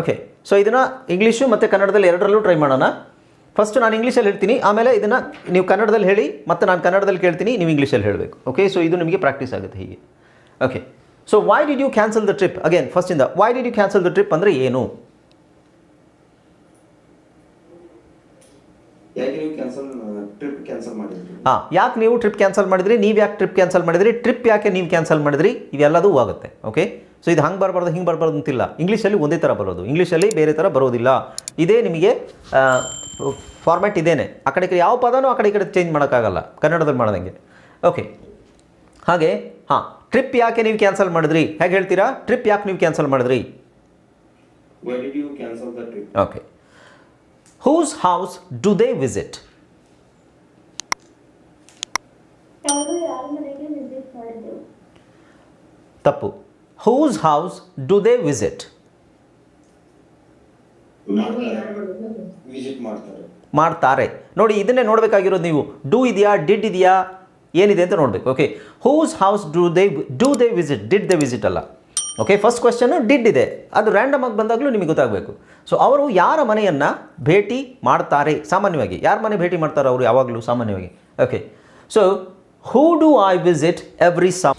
Okay so ಇದನ್ನು English ಮತ್ತು ಕನ್ನಡದಲ್ಲಿ ಎರಡರಲ್ಲೂ ಟ್ರೈ ಮಾಡೋಣ. ಫಸ್ಟ್ ನಾನು ಇಂಗ್ಲೀಷಲ್ಲಿ ಹೇಳ್ತೀನಿ ಆಮೇಲೆ ಇದನ್ನು ನೀವು ಕನ್ನಡದಲ್ಲಿ ಹೇಳಿ ಮತ್ತು ನಾನು ಕನ್ನಡದಲ್ಲಿ ಕೇಳ್ತೀನಿ ನೀವು ಇಂಗ್ಲೀಷಲ್ಲಿ ಹೇಳಬೇಕು. ಓಕೆ ಸೊ ಇದು ನಿಮಗೆ ಪ್ರಾಕ್ಟೀಸ್ ಆಗುತ್ತೆ ಹೀಗೆ. Okay so why did you cancel the trip again ಫಸ್ಟಿಂದ why did you cancel the trip ಅಂದರೆ ಏನು? ಹಾಂ ಯಾಕೆ ನೀವು ಟ್ರಿಪ್ ಕ್ಯಾನ್ಸಲ್ ಮಾಡಿದ್ರಿ? ನೀವು ಯಾಕೆ ಟ್ರಿಪ್ ಕ್ಯಾನ್ಸಲ್ ಮಾಡಿದ್ರಿ? ಟ್ರಿಪ್ ಯಾಕೆ ನೀವು ಕ್ಯಾನ್ಸಲ್ ಮಾಡಿದ್ರಿ? ಇವೆಲ್ಲದೂ ಆಗುತ್ತೆ. ಓಕೆ ಸೊ ಇದು ಹಂಗೆ ಬರಬಾರ್ದು ಹಿಂಗೆ ಬರಬಾರ್ದು ಅಂತಿಲ್ಲ. ಇಂಗ್ಲೀಷಲ್ಲಿ ಒಂದೇ ಥರ ಬರೋದು. ಇಂಗ್ಲೀಷಲ್ಲಿ ಬೇರೆ ಥರ ಬರೋದಿಲ್ಲ. ಇದೇ ನಿಮಗೆ ಫಾರ್ಮ್ಯಾಟ್ ಇದೇನೆ. ಆ ಕಡೆ ಈ ಕಡೆ ಯಾವ ಪದನೂ ಆ ಕಡೆ ಈ ಕಡೆ ಚೇಂಜ್ ಮಾಡೋಕ್ಕಾಗಲ್ಲ. ಕನ್ನಡದಲ್ಲಿ ಮಾಡ್ದಂಗೆ. ಓಕೆ ಹಾಗೆ ಹಾಂ ಟ್ರಿಪ್ ಯಾಕೆ ನೀವು ಕ್ಯಾನ್ಸಲ್ ಮಾಡಿದ್ರಿ? ಹೇಗೆ ಹೇಳ್ತೀರಾ? ಟ್ರಿಪ್ ಯಾಕೆ ನೀವು ಕ್ಯಾನ್ಸಲ್ ಮಾಡಿದ್ರಿ? Why did you cancel the trip okay whose house do they visit ತಪ್ಪು. Whose house do they visit visit ಮಾಡ್ತಾರೆ. ಮಾಡ್ತಾರೆ. ನೋಡಿ ಇದನ್ನೇ ನೋಡಬೇಕಾಗಿರೋದು ನೀವು. ಡೂ ಇದೆಯಾ ಡಿಡ್ ಇದೆಯಾ ಏನಿದೆ ಅಂತ ನೋಡಬೇಕು okay whose house do they do they visit did they visit ಅಲ್ಲ? ಓಕೆ ಫಸ್ಟ್ ಕ್ವಶನು ಡಿಡ್ ಇದೆ. ಅದು ರ್ಯಾಂಡಮ್ ಆಗಿ ಬಂದಾಗಲೂ ನಿಮಗೆ ಗೊತ್ತಾಗಬೇಕು. ಸೊ ಅವರು ಯಾರ ಮನೆಯನ್ನು ಭೇಟಿ ಮಾಡ್ತಾರೆ? ಸಾಮಾನ್ಯವಾಗಿ ಯಾರ ಮನೆ ಭೇಟಿ ಮಾಡ್ತಾರೆ ಅವರು ಯಾವಾಗಲೂ ಸಾಮಾನ್ಯವಾಗಿ okay so who do I visit every some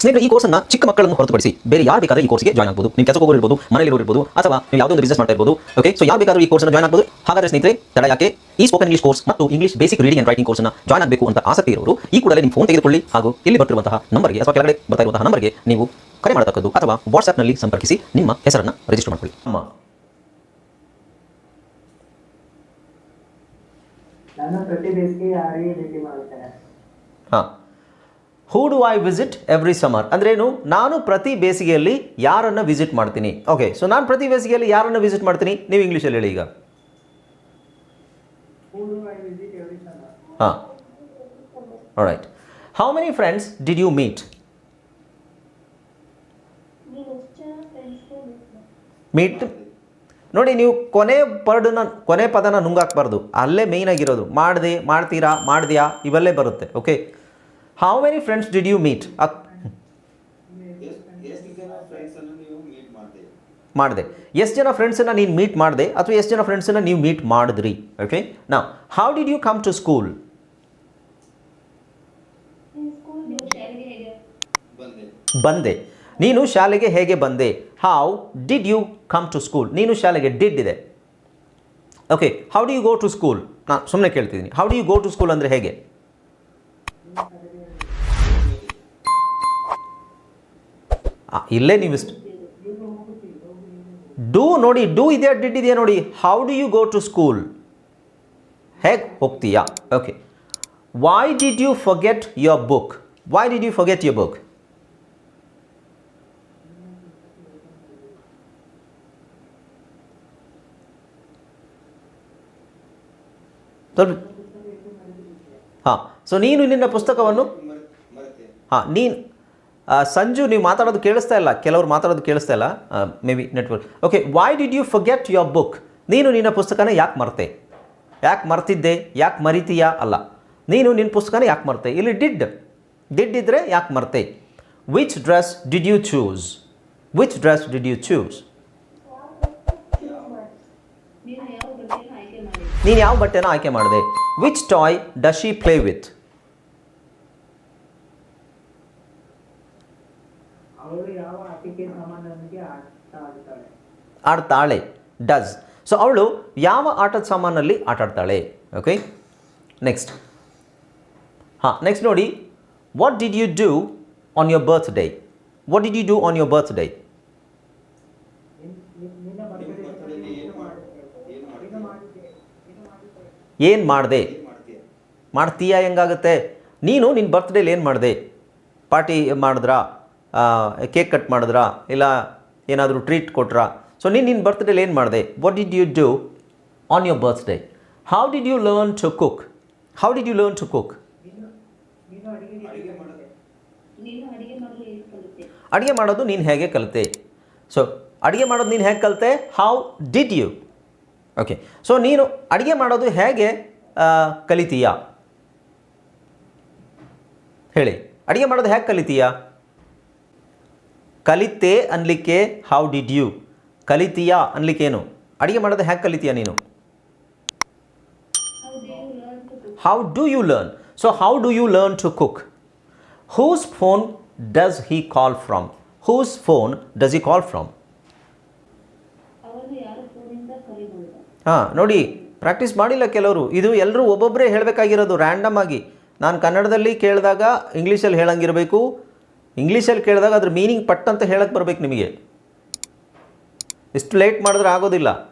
ಸ್ನೇಹಿತರೆ ಈ ಕೋರ್ಸನ್ನ ಚಿಕ್ಕ ಮಕ್ಕಳನ್ನು ಹೊರತುಪಡಿಸಿ ಬೇರೆ ಯಾರು ಬೇಕಾದ್ರೆ ಈ ಕೋರ್ಸ್ಗೆ ಜಾಯ್ನ್ ಆಗಬಹುದು ನೀವು ಕೆಲಸಕ್ಕೆ ಹೋಗಿರ್ಬೋದು ಮನೆಯಲ್ಲಿ ಇರ್ಬೋದು ಅಥವಾ ನೀವು ಯಾವುದೋ ಒಂದು ಬಿಸ್ನೆಸ್ ಮಾಡ್ತಾ ಇರ್ಬೋದು ಓಕೆ ಸೊ ಯಾರು ಬೇಕಾದ್ರೂ ಈ ಕೋರ್ಸ್ನ ಜಾಯ್ನ್ ಆಗಬಹುದು ಹಾಗಾದ್ರೆ ಸ್ನೇಹಿತರೆ ತಡ ಯಾಕೆ? ಈ ಸ್ಪೋಕನ್ ಇಂಗ್ಲಿಷ್ ಕೋರ್ಸ್ ಮತ್ತು English basic reading and writing ಕೋರ್ಸ್ನ ಜಾಯ್ನ್ ಆಗಬೇಕು ಅಂತ ಆಸಕ್ತಿ ಇರೋರು ಈ ಕೂಡಲೇ ನಿಮ್ಮ ಫೋನ್ ತೆಗೆದುಕೊಳ್ಳಿ ಹಾಗೂ ಇಲ್ಲಿ ಬರ್ತಿರುವಂತಹ ನಂಬರ್ಗೆ ಅಥವಾ ಕೆಳಗಡೆ ಬರ್ತಾ ಇರುವಂತಹ ನಂಬರ್ಗೆ ನೀವು ಕರೆ ಮಾಡತಕ್ಕದ್ದು ಅಥವಾ ವಾಟ್ಸ್ಆಪ್ನಲ್ಲಿ ಸಂಪರ್ಕಿಸಿ ನಿಮ್ಮ ಹೆಸರನ್ನು ರಿಜಿಸ್ಟರ್ ಮಾಡ್ಕೊಳ್ಳಿ. ಅಮ್ಮ. ನಾನು ಪ್ರತಿ ಬೇಸಿಗೆ ಯಾರಿಗೆ ಭೇಟಿ ಮಾಡ್ತಾರೆ ಹಾಂ. Who do I visit every summer ಅಂದ್ರೇನು ನಾನು ಪ್ರತಿ ಬೇಸಿಗೆಯಲ್ಲಿ ಯಾರನ್ನು ವಿಸಿಟ್ ಮಾಡ್ತೀನಿ? ಓಕೆ ಸೊ ನಾನು ಪ್ರತಿ ಬೇಸಿಗೆಯಲ್ಲಿ ಯಾರನ್ನು ವಿಸಿಟ್ ಮಾಡ್ತೀನಿ? ನೀವು ಇಂಗ್ಲೀಷಲ್ಲಿ ಹೇಳಿ ಈಗ. Who do I visit every summer? ಹಾಂ. Right how many friends did you meet meet ನೋಡಿ ನೀವು ಕೊನೆ ಪರ್ಡನ್ನ ಕೊನೆ ಪದನ ನುಂಗಾಕ್ಬಾರ್ದು. ಅಲ್ಲೇ ಮೇಯ್ನ್ ಆಗಿರೋದು. ಮಾಡಿದೆ ಮಾಡ್ತೀರಾ ಮಾಡಿದ್ಯಾ ಇವೆಲ್ಲೇ ಬರುತ್ತೆ okay how many friends did you meet ನೀವು ಮಾಡಿದೆ ಎಷ್ಟು ಜನ ಫ್ರೆಂಡ್ಸನ್ನು ನೀನು ಮೀಟ್ ಮಾಡಿದೆ ಅಥವಾ ಎಷ್ಟು ಜನ ಫ್ರೆಂಡ್ಸನ್ನು ನೀವು ಮೀಟ್ ಮಾಡಿದ್ರಿ ಓಕೆ ನಾ how did you come to school ಬಂದೆ. ನೀನು ಶಾಲೆಗೆ ಹೇಗೆ ಬಂದೆ? How did you come to school ನೀನು ಶಾಲೆಗೆ ಡಿಡ್ ಇದೆ. Okay how do you go to school ನಾನು ಸುಮ್ಮನೆ ಕೇಳ್ತಿದ್ದೀನಿ. How do you go to school ಅಂದರೆ ಹೇಗೆ? ಇಲ್ಲೇ ನೀವು ಇಷ್ಟು ಡೂ ನೋಡಿ ಡೂ ಇದೆಯಾ ಡಿಡ್ ಇದೆಯಾ ನೋಡಿ? How do you go to school ಹೇಗೆ ಹೋಗ್ತೀಯಾ? Okay why did you forget your book why did you forget your book ಸ್ವಲ್ಪ ಹಾಂ. ಸೊ ನೀನು ನಿನ್ನ ಪುಸ್ತಕವನ್ನು ಮರ್- ಮರೆತೆ ಹಾಂ, ನೀನು ಸಂಜು, ನೀವು ಮಾತಾಡೋದು ಕೇಳಿಸ್ತಾ ಇಲ್ಲ. ಕೆಲವರು ಮಾತಾಡೋದು ಕೇಳಿಸ್ತಾ ಇಲ್ಲ. Maybe network okay why did you forget your book ನೀನು ನಿನ್ನ ಪುಸ್ತಕನ ಯಾಕೆ ಮರ್ತೆ? ಯಾಕೆ ಮರ್ತಿದ್ದೆ? ಯಾಕೆ ಮರಿತೀಯಾ? ಅಲ್ಲ. ನೀನು ನಿನ್ನ ಪುಸ್ತಕನ ಯಾಕೆ ಮರ್ತೆ? ಇಲ್ಲಿ ಡಿಡ್ ಡಿಡ್ ಇದ್ದರೆ ಯಾಕೆ ಮರ್ತೆ? Which dress did you choose which dress did you choose ನೀನು ಯಾವ ಬಟ್ಟೆನ ಆಯ್ಕೆ ಮಾಡಿದೆ? Which toy does she play with ಅವಳು ಯಾವ ಆಟಿಕೆ ಸಾಮಾನೊಂದಿಗೆ ಆಟ ಆಡುತ್ತಾಳೆ ಆಡ್ತಾಳೆ. ಡಸ್ ಸೊ ಅವಳು ಯಾವ ಆಟದ ಸಾಮಾನಲ್ಲಿ ಆಟಾಡ್ತಾಳೆ? ಓಕೆ ನೆಕ್ಸ್ಟ್ ಹಾಂ ನೆಕ್ಸ್ಟ್ ನೋಡಿ. What did you do on your birthday what did you do on your birthday ಏನು ಮಾಡಿದೆ? ಮಾಡ್ತೀಯಾ ಹೆಂಗಾಗುತ್ತೆ? ನೀನು ನಿನ್ನ ಬರ್ತ್ಡೇಲಿ ಏನು ಮಾಡಿದೆ? ಪಾರ್ಟಿ ಮಾಡಿದ್ರಾ? ಕೇಕ್ ಕಟ್ ಮಾಡಿದ್ರಾ? ಇಲ್ಲ ಏನಾದರೂ ಟ್ರೀಟ್ ಕೊಟ್ರಾ? ಸೊ ನೀನು ನಿನ್ನ ಬರ್ತ್ಡೇಲಿ ಏನು ಮಾಡಿದೆ? What did you do on your birthday how did you learn to cook how did you learn to cook ಅಡಿಗೆ ಮಾಡೋದು ನೀನು ಹೇಗೆ ಕಲಿತೆ? ಸೊ ಅಡುಗೆ ಮಾಡೋದು ನೀನು ಹೇಗೆ ಕಲಿತೆ? How did you okay so ನೀನು ಅಡುಗೆ ಮಾಡೋದು ಹೇಗೆ ಕಲಿತೀಯಾ? ಹೇಳಿ. ಅಡುಗೆ ಮಾಡೋದು ಹೇಗೆ ಕಲಿತೀಯಾ? ಕಲಿತೆ ಅನ್ಲಿಕ್ಕೆ ಹೌ ಡಿಡ್ ಯು ಕಲಿತೀಯಾ ಅನ್ಲಿಕ್ಕೇನು? ಅಡುಗೆ ಮಾಡೋದು ಹ್ಯಾಕ್ ಕಲಿತೀಯಾ ನೀನು? How do you learn so how do you learn to cook whose phone does he call from whose phone does he call from ಹಾಂ ನೋಡಿ ಪ್ರಾಕ್ಟೀಸ್ ಮಾಡಿಲ್ಲ ಕೆಲವರು. ಇದು ಎಲ್ಲರೂ ಒಬ್ಬೊಬ್ಬರೇ ಹೇಳಬೇಕಾಗಿರೋದು ರ್ಯಾಂಡಮ್ ಆಗಿ. ನಾನು ಕನ್ನಡದಲ್ಲಿ ಕೇಳಿದಾಗ ಇಂಗ್ಲೀಷಲ್ಲಿ ಹೇಳಂಗಿರಬೇಕು ಇಂಗ್ಲೀಷಲ್ಲಿ ಕೇಳಿದಾಗ ಅದ್ರ ಮೀನಿಂಗ್ ಪಟ್ ಅಂತ ಹೇಳಕ್ಕೆ ಬರಬೇಕು ನಿಮಗೆ. ಇಷ್ಟು ಲೇಟ್ ಮಾಡಿದ್ರೆ ಆಗೋದಿಲ್ಲ.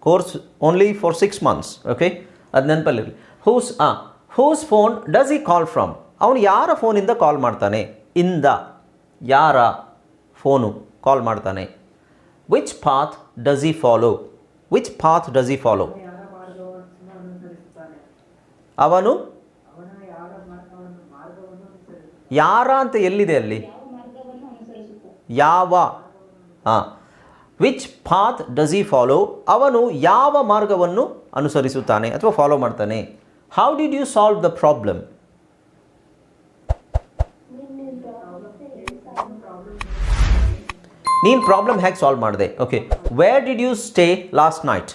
Course only for six months okay ಅದು ನೆನಪಲ್ಲಿರಲಿ. Whose uh whose phone does he call from ಅವನು ಯಾರ ಫೋನಿಂದ ಕಾಲ್ ಮಾಡ್ತಾನೆ? ಇಂದ. ಯಾರ ಫೋನು ಕಾಲ್ ಮಾಡ್ತಾನೆ? Which path does he follow which path does he follow ಅವನ ಯಾರ ಮಾರ್ಗವನ್ನು ಮಾರ್ಗವನ್ನು ಅನುಸರಿಸುತ್ತಾನೆ ಯಾರ ಅಂತ ಎಲ್ಲಿದೆ ಅಲ್ಲಿ? ಯಾವ? ಹಾಂ which path does he follow ಅವನು ಯಾವ ಮಾರ್ಗವನ್ನು ಅನುಸರಿಸುತ್ತಾನೆ ಅಥವಾ ಫಾಲೋ ಮಾಡ್ತಾನೆ? How did you solve the problem ನೀನು ಪ್ರಾಬ್ಲಮ್ ಹೇಗೆ ಸಾಲ್ವ್ ಮಾಡಿದೆ? Okay where did you stay last night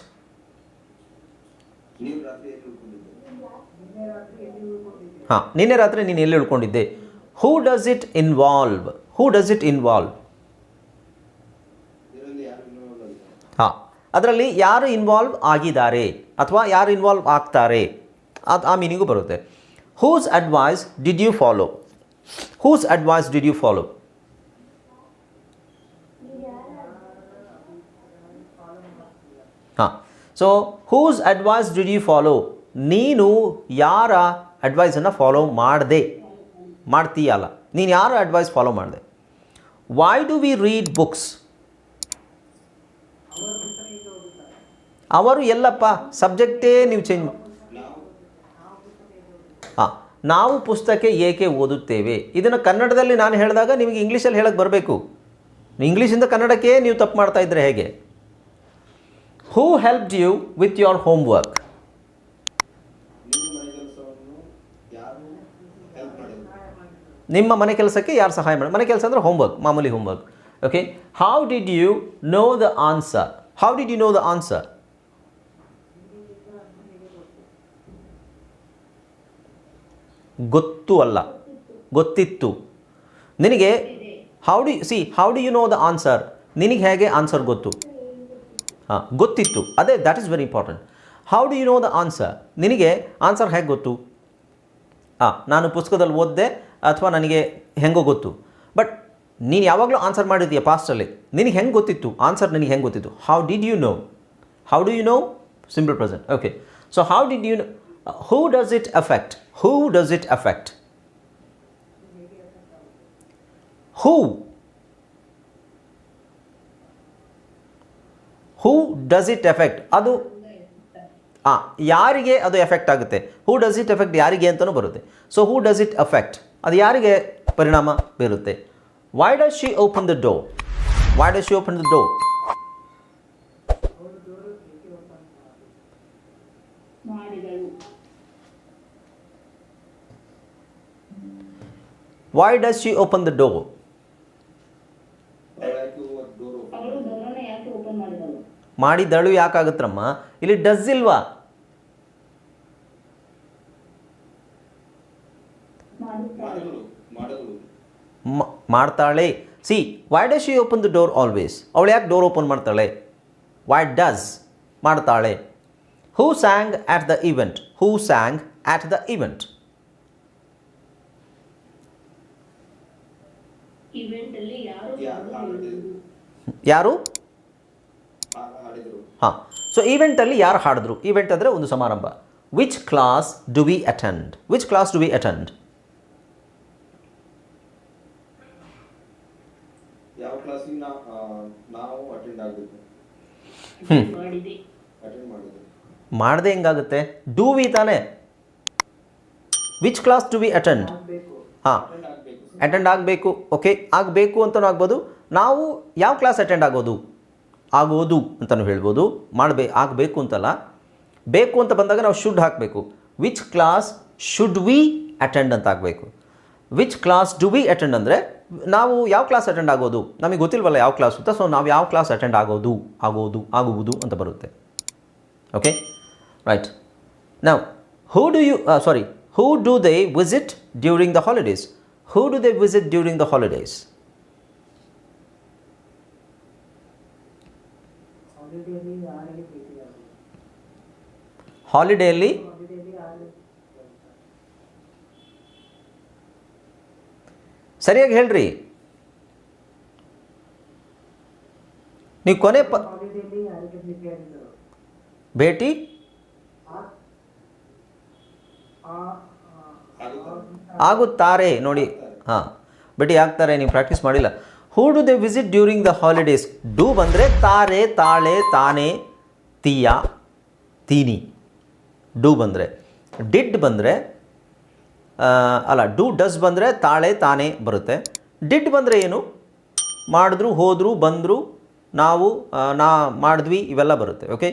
ಹಾಂ ನಿನ್ನೆ ರಾತ್ರಿ ನೀನು ಎಲ್ಲಿ ಉಳ್ಕೊಂಡಿದ್ದೆ? Who does it involve who does it involve ಹಾಂ. ಅದರಲ್ಲಿ ಯಾರು ಇನ್ವಾಲ್ವ್ ಆಗಿದ್ದಾರೆ ಅಥವಾ ಯಾರು ಇನ್ವಾಲ್ವ್ ಆಗ್ತಾರೆ? ಅದು ಆ ಮೀನಿಂಗು ಬರುತ್ತೆ. Whose advice did you follow whose advice did you follow ಹಾಂ. So whose advice did you follow ನೀನು ಯಾರ ಅಡ್ವೈಸನ್ನು ಫಾಲೋ ಮಾಡಿದೆ? ಮಾಡ್ತೀಯಲ್ಲ. ನೀನು ಯಾರು ಅಡ್ವೈಸ್ ಫಾಲೋ ಮಾಡಿದೆ? Why do we read books ಅವರು ಎಲ್ಲಪ್ಪ ಸಬ್ಜೆಕ್ಟೇ ನೀವು ಚೇಂಜ್ ಹಾಂ, ನಾವು ಪುಸ್ತಕ ಏಕೆ ಓದುತ್ತೇವೆ? ಇದನ್ನು ಕನ್ನಡದಲ್ಲಿ ನಾನು ಹೇಳಿದಾಗ ನಿಮಗೆ ಇಂಗ್ಲೀಷಲ್ಲಿ ಹೇಳಕ್ಕೆ ಬರಬೇಕು. ಇಂಗ್ಲೀಷಿಂದ ಕನ್ನಡಕ್ಕೆ ನೀವು ತಪ್ಪು ಮಾಡ್ತಾ ಇದ್ದರೆ ಹೇಗೆ? Who helped you with your homework ನಿಮ್ಮ ಮನೆ ಕೆಲಸವನ್ನು ಯಾರು ಹೆಲ್ಪ್ ಮಾಡಿದ್ರು ನಿಮ್ಮ ಮನೆ ಕೆಲಸಕ್ಕೆ ಯಾರು ಸಹಾಯ ಮಾಡಿ, ಮನೆ ಕೆಲಸ ಅಂದರೆ ಹೋಮ್ವರ್ಕ್ ಮಾಮೂಲಿ homework okay how did you know the answer how did you know the answer ಗೊತ್ತು ಅಲ್ಲ. ಗೊತ್ತಿತ್ತು. ನಿನಗೆ how did see how did you know the answer ನಿನಗೆ ಹೇಗೆ ಆನ್ಸರ್ ಗೊತ್ತು? ಹಾಂ, ಗೊತ್ತಿತ್ತು. ಅದೇ that is very important how did you know the answer ನಿನಗೆ ಆನ್ಸರ್ ಹೇಗೆ ಗೊತ್ತು? ಹಾಂ, ನಾನು ಪುಸ್ತಕದಲ್ಲಿ ಓದಿದೆ. ಅಥವಾ ನನಗೆ ಹೆಂಗೋ ಗೊತ್ತು. ಬಟ್ ನೀನು ಯಾವಾಗಲೂ ಆನ್ಸರ್ ಮಾಡಿದೀಯ ಪಾಸ್ಟಲ್ಲಿ ನಿನಗೆ ಹೆಂಗೆ ಗೊತ್ತಿತ್ತು? ಆನ್ಸರ್ ನನಗೆ ಹೆಂಗೆ ಗೊತ್ತಿತ್ತು? How did you know how do you know simple present okay so how did you who does it affect who does it affect who who does it effect ಅದು ಹಾಂ ಯಾರಿಗೆ ಅದು ಎಫೆಕ್ಟ್ ಆಗುತ್ತೆ? ಹೂ ಡಸ್ ಇಟ್ ಎಫೆಕ್ಟ್ ಯಾರಿಗೆ ಅಂತಲೂ ಬರುತ್ತೆ. So who does it affect ಅದು ಯಾರಿಗೆ ಪರಿಣಾಮ ಬೀರುತ್ತೆ? Why does she open the door why does she open the door why does she open the door ಮಾಡಿದಳು? ಯಾಕಾಗುತ್ತಮ್ಮ ಇಲ್ಲಿ ಡಸ್ ಇಲ್ವಾ ಮಾಡುತ್ತಾಳೆ ಮಾಡಿದ್ರು ಮಾಡಿದ್ರು ಮ- ಮಾಡ್ತಾಳೆ. See why does she open the door always ಅವಳು ಯಾಕೆ ಡೋರ್ ಓಪನ್ ಮಾಡ್ತಾಳೆ? ವೈ ಡಸ್ ಮಾಡ್ತಾಳೆ? Who sang at the event who sang at the ಅಲ್ಲಿ ಯಾರು ಹಾಂ ಸೊ ಈವೆಂಟಲ್ಲಿ ಯಾರು ಹಾಡಿದ್ರು? ಈವೆಂಟ್ ಅಂದರೆ ಒಂದು ಸಮಾರಂಭ. Which class do we attend which class do we attend ಯಾವ ಕ್ಲಾಸಿಗೆ ನಾವು ಅಟೆಂಡ್ ಆಗಬೇಕು? ಮಾಡಿದೆ ಅಟೆಂಡ್ ಮಾಡಿದ್ರು ಮಾಡದೆ ಹೆಂಗಾಗುತ್ತೆ? ಡೂ ವಿ ತಾನೇ? Which class to we attend ಹಾ ಹಾಂ. ಅಟೆಂಡ್ ಆಗಬೇಕು. ಅಟೆಂಡ್ ಆಗಬೇಕು. ಓಕೆ ಆಗಬೇಕು ಅಂತಲೂ ಆಗ್ಬೋದು. ನಾವು ಯಾವ ಕ್ಲಾಸ್ ಅಟೆಂಡ್ ಆಗೋದು? ಆಗೋದು ಅಂತಲೂ ಹೇಳ್ಬೋದು. ಮಾಡಬೇ ಆಗಬೇಕು ಅಂತಲ್ಲ. ಬೇಕು ಅಂತ ಬಂದಾಗ ನಾವು ಶುಡ್ ಹಾಕಬೇಕು. Which class should we attend ಅಂತ ಆಗಬೇಕು? Which class do we attend ಅಂದರೆ, ನಾವು ಯಾವ ಕ್ಲಾಸ್ ಅಟೆಂಡ್ ಆಗೋದು? ನಮಗೆ ಗೊತ್ತಿಲ್ವಲ್ಲ ಯಾವ ಕ್ಲಾಸ್ ಅಂತ ಸೊ ನಾವು ಯಾವ ಕ್ಲಾಸ್ ಅಟೆಂಡ್ ಆಗೋದು ಆಗೋದು, ಆಗುವುದು ಅಂತ ಬರುತ್ತೆ. ಓಕೆ ರೈಟ್ ನಾವು who do you sorry who do they visit during the holidays who do they visit during the holidays ಹಾಲಿಡೇಯಲ್ಲಿ ಹಾಲಿಡೇಲಿ ಯಾರಿಗೆ ಸರಿಯಾಗಿ ಹೇಳ್ರಿ. ನೀವು ಕೊನೆ ಪ ಭೇಟಿ? ಆಗುತ್ತಾರೆ ನೋಡಿ. ಹಾಂ, ಭೇಟಿ ಆಗ್ತಾರೆ, ನೀವು ಪ್ರಾಕ್ಟೀಸ್ ಮಾಡಿಲ್ಲ. Who do they visit during the holidays do ಬಂದರೆ ತಾರೆ, ತಾಳೆ, ತಾನೆ, ತೀಯ, ತೀನಿ. ಡೂ ಬಂದರೆ. ಡಿಡ್ ಬಂದರೆ ಅಲ್ಲ ಡೂ ಡಸ್ ಬಂದರೆ ತಾಳೆ ತಾನೇ ಬರುತ್ತೆ. ಡಿಡ್ ಬಂದರೆ ಏನು? ಮಾಡಿದ್ರು, ಹೋದರು, ಬಂದರು, ನಾವು ನಾ ಮಾಡಿದ್ವಿ, ಇವೆಲ್ಲ ಬರುತ್ತೆ ಓಕೆ